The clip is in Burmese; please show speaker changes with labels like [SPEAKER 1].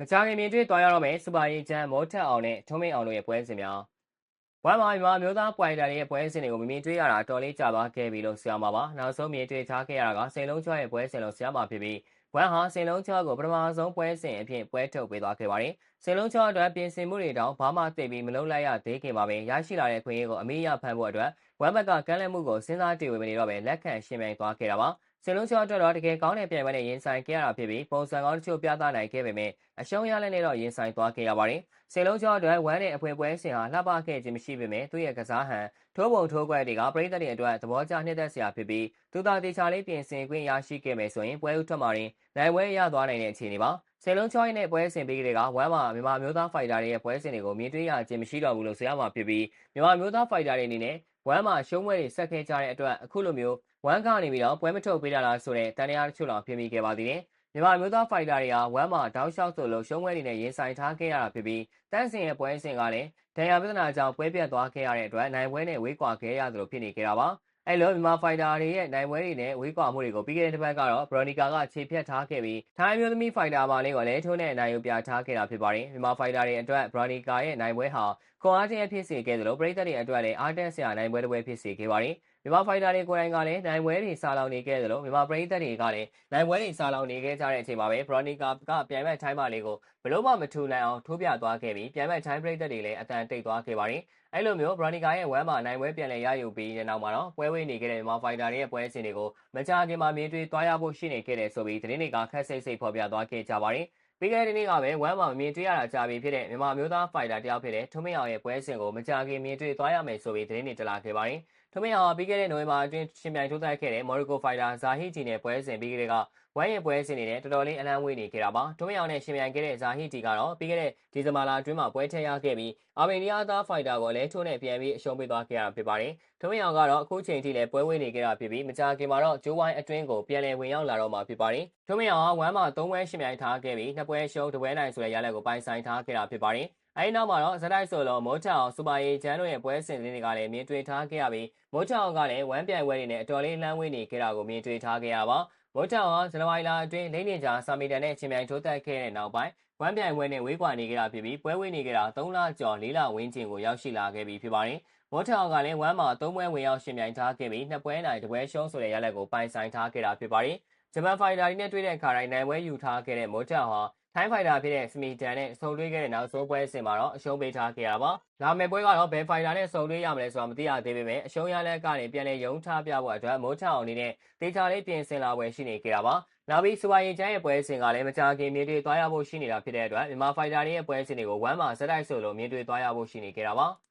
[SPEAKER 1] မကြာခင်မြင်တွေ့သွားရတော့မယ်စူပါရီချန်မောထက်အောင်နဲ့ထုံးမင်းအောင်တို့ရဲ့ပွဲစဉ်များဝမ်မာမြန်မာမျိုးသားပွိုင်တာတွေရဲ့ပွဲစဉ်တွေကိုမမြင်တွေ့ရတာတော်လေးကြာသွားခဲ့ပြီလို့ဆရာမပါနောက်ဆုံးမြင်တွေ့ထားခဲ့ရတာကစိန်လုံးချောရဲ့ပွဲစဉ်လို့ဆရာမဖြစ်ပြီးဝမ်ဟာစိန်လုံးချောကိုပထမဆုံးပွဲစဉ်အဖြစ်ပွဲထုတ်ပေးသွားခဲ့ပါတယ်စိန်လုံးချောအတွက်ပြင်ဆင်မှုတွေတောင်ဘာမှသိပြီးမလုပ်လိုက်ရသေးခင်ပါပဲရရှိလာတဲ့ခွင့်ရကိုအမေရဖန်ဖို့အတွက်ဝမ်ဘက်ကကမ်းလှမ်းမှုကိုစဉ်းစားတည်ဝေမနေတော့ပဲလက်ခံရှင်းပြသွားခဲ့တာပါ စင်လုံးချောအတွက်တော့တကယ်ကောင်းတဲ့ပြိုင်ပွဲနဲ့ရင်ဆိုင်ခဲ့ရတာဖြစ်ပြီးပုံစံကောင်းတချို့ပြသနိုင်ခဲ့ပေမဲ့အရှုံးရလက်နဲ့တော့ရင်ဆိုင်သွားခဲ့ရပါတယ်။စင်လုံးချောအတွက်ဝမ်းနဲ့အဖွင့်ပွဲစဉ်ဟာလှပခဲ့ခြင်းမရှိပေမဲ့သူ့ရဲ့ကစားဟန်ထိုးပုံထိုးခွက်တွေကပရိသတ်တွေအတွက်သဘောကျနှစ်သက်စရာဖြစ်ပြီးသူသာတေချာလေးပြင်ဆင်ခွင့်ရရှိခဲ့မယ်ဆိုရင်ပွဲဥထွက်မှာရင်နိုင်ပွဲရသွားနိုင်တဲ့အခြေအနေပါ။စင်လုံးချောရဲ့ပွဲစဉ်ပြီးကလေးကဝမ်းမှာမြန်မာမျိုးသားဖိုက်တာတွေရဲ့ပွဲစဉ်တွေကိုမြင်တွေ့ရခြင်းမရှိတော့ဘူးလို့ဆိုရမှာဖြစ်ပြီးမြန်မာမျိုးသားဖိုက်တာတွေအနေနဲ့ ဝမ်းမှာရှုံးပွဲတွေဆက်ခဲ့ကြတဲ့အတွက်အခုလိုမျိုးဝမ်းကနေပြီးတော့ပွဲမထုတ်ပေးတာလားဆိုတဲ့တန်တရားတချို့လောက်ဖြစ်မိခဲ့ပါသေးတယ်။မြန်မာမျိုးသားဖိုက်တာတွေကဝမ်းမှာတောက်လျှောက်ဆိုလို့ရှုံးပွဲတွေနဲ့ရင်ဆိုင်ထားခဲ့ရတာဖြစ်ပြီးတန်းစင်ရဲ့ပွဲစဉ်ကလည်းဒဏ်ရာပြဿနာကြောင့်ပွဲပြတ်သွားခဲ့ရတဲ့အတွက်နိုင်ပွဲနဲ့ဝေးကွာခဲ့ရသလိုဖြစ်နေကြတာပါ။အဲလိုမြန်မာဖိုက်တာတွေရဲ့နိုင်ပွဲတွေနဲ့ဝေးကွာမှုတွေကိုပြီးခဲ့တဲ့တစ်ပတ်ကတော့ဘရိုနီကာကခြေဖြတ်ထားခဲ့ပြီးထိုင်းမျိုးသမီးဖိုက်တာပါလေးကိုလည်းထိုးနဲ့နိုင်ယူပြထားခဲ့တာဖြစ်ပါတယ်။မြန်မာဖိုက်တာတွေအတွက်ဘရိုနီကာရဲ့နိုင်ပွဲဟာခွန်အားချင်းဖြစ်စေခဲ့သလိုပရိသတ်တွေအတွက်လည်းအားတက်စရာနိုင်ပွဲတစ်ပွဲဖြစ်စေခဲ့ပါတယ်။မြန်မာဖိုက်တာတွေကိုယ်တိုင်ကလည်းနိုင်ပွဲတွေစာလောင်နေခဲ့သလိုမြန်မာပရိသတ်တွေကလည်းနိုင်ပွဲတွေစာလောင်နေခဲ့ကြတဲ့အချိန်မှာပဲဘရိုနီကာကပြန်မဲ့ထိုင်းမလေးကိုဘလို့မှမထူနိုင်အောင်ထိုးပြသွားခဲ့ပြီးပြန်မဲ့ထိုင်းပရိသတ်တွေလည်းအတန်တိတ်သွားခဲ့ပါတယ်။အဲ့လိုမျိုးဘရိုနီကာရဲ့ဝမ်းမှာနိုင်ပွဲပြန်လည်ရယူပြီးတဲ့နောက်မှာတော့ပွဲဝေးနေခဲ့တဲ့မြန်မာဖိုက်တာတွေရဲ့ပွဲစဉ်တွေကိုမကြာခင်မှာမြင်တွေ့သွားရဖို့ရှိနေခဲ့တယ်ဆိုပြီးသတင်းတွေကခက်စိတ်စိတ်ဖော်ပြသွားခဲ့ကြပါတယ်။ ပြီးခဲ့တဲ့နေ့ကပဲဝမ်းမှာမြင်တွေ့ရတာကြာပြီဖြစ်တဲ့မြန်မာမျိုးသားဖိုက်တာတယောက်ဖြစ်တဲ့ထုံးမင်းအောင်ရဲ့ပွဲစဉ်ကိုမကြာခင်မြင်တွေ့သွားရမယ်ဆိုပြီးသတင်းတွေတက်လာခဲ့ပါတယ်။ ထုံးမင်းအောင်ပြီးခဲ့တဲ့နိုဝင်ဘာအတွင်းရှင်ပြိုင်ထိုးသတ်ခဲ့တဲ့မော်ရီကိုဖိုက်တာဇာဟီဂျီနဲ့ပွဲစဉ်ပြီးခဲ့တဲ့ကဝမ်းရဲ့ပွဲစဉ်တွေနဲ့တော်တော်လေးအလန့်ဝေးနေခဲ့တာပါ။ထုံးမင်းအောင်နဲ့ရှင်ပြိုင်ခဲ့တဲ့ဇာဟီဂျီကတော့ပြီးခဲ့တဲ့ဒီဇင်ဘာလအတွင်းမှာပွဲထက်ရခဲ့ပြီးအာမေနီးယားသားဖိုက်တာကိုလည်းထိုးနဲ့ပြန်ပြီးအရှုံးပေးသွားခဲ့ရတာဖြစ်ပါတယ်။ထုံးမင်းအောင်ကတော့အခုချိန်ထိလည်းပွဲဝေးနေခဲ့တာဖြစ်ပြီးမကြာခင်မှာတော့ဂျိုးဝိုင်းအတွင်းကိုပြန်လည်ဝင်ရောက်လာတော့မှာဖြစ်ပါတယ်။ထုံးမင်းအောင်ကဝမ်းမှာ၃ပွဲရှင်ပြိုင်ထားခဲ့ပြီးနှစ်ပွဲရှုံးတစ်ပွဲနိုင်ဆိုတဲ့ရလဒ်ကိုပိုင်ဆိုင်ထားခဲ့တာဖြစ်ပါတယ်။ အဲဒီနောက်မှာတော့ဇတိုက်ဆိုလုံးမိုးချအောင်စူပါရီချန်တို့ရဲ့ပွဲစဉ်တွေကလည်းမြင်တွေ့ထားခဲ့ရပြီးမိုးချအောင်ကလည်းဝမ်းပြိုင်ပွဲတွေနဲ့အတော်လေးလှမ်းဝေးနေခဲ့တာကိုမြင်တွေ့ထားခဲ့ရပါမိုးချအောင်ကဇန်နဝါရီလအတွင်းလိမ့်နေကြဆာမီတန်နဲ့ချင်းမြိုင်ထိုးတက်ခဲ့တဲ့နောက်ပိုင်းဝမ်းပြိုင်ပွဲနဲ့ဝေးကွာနေခဲ့တာဖြစ်ပြီးပွဲဝေးနေခဲ့တာ3လကျော်4လဝန်းကျင်ကိုရောက်ရှိလာခဲ့ပြီးဖြစ်ပါတယ်မော်ထောင်ကလည်းဝမ်းမှာ၃ပွဲဝင်ရောက်ရှင်ပြိုင်ထားခဲ့ပြီးနှစ်ပွဲနိုင်တစ်ပွဲရှုံးဆိုတဲ့ရလဒ်ကိုပိုင်ဆိုင်ထားခဲ့တာဖြစ်ပါတယ်ဂျပန်ဖိုင်တာတွေနဲ့တွေ့တဲ့အခါတိုင်းနိုင်ပွဲယူထားခဲ့တဲ့မော်ထောင်ဟာ ထိုင်းဖိုင်တာဖြစ်တဲ့စမီတန်နဲ့ဆုံတွေ့ခဲ့တဲ့နောက်ဆုံးပွဲအဆင့်မှာတော့အရှုံးပေးထားခဲ့ရတာပါ။လာမယ့်ပွဲကတော့ဘယ်ဖိုင်တာနဲ့ဆုံတွေ့ရမလဲဆိုတာမသိရသေးပေမဲ့အရှုံးရလက်ကနေပြန်လည်ရုံထားပြဖို့အတွက်မိုးချအောင်အနေနဲ့တေချာလေးပြင်ဆင်လာပွဲရှိနေခဲ့တာပါ။နောက်ပြီးစူပါရင်ချမ်းရဲ့ပွဲစဉ်ကလည်းမကြာခင်မြင်တွေ့သွားရဖို့ရှိနေတာဖြစ်တဲ့အတွက်မြန်မာဖိုင်တာတွေရဲ့ပွဲစဉ်တွေကိုဝမ်းမှာဇက်တိုက်ဆိုလို့မြင်တွေ့သွားရဖို့ရှိနေခဲ့တာပါ။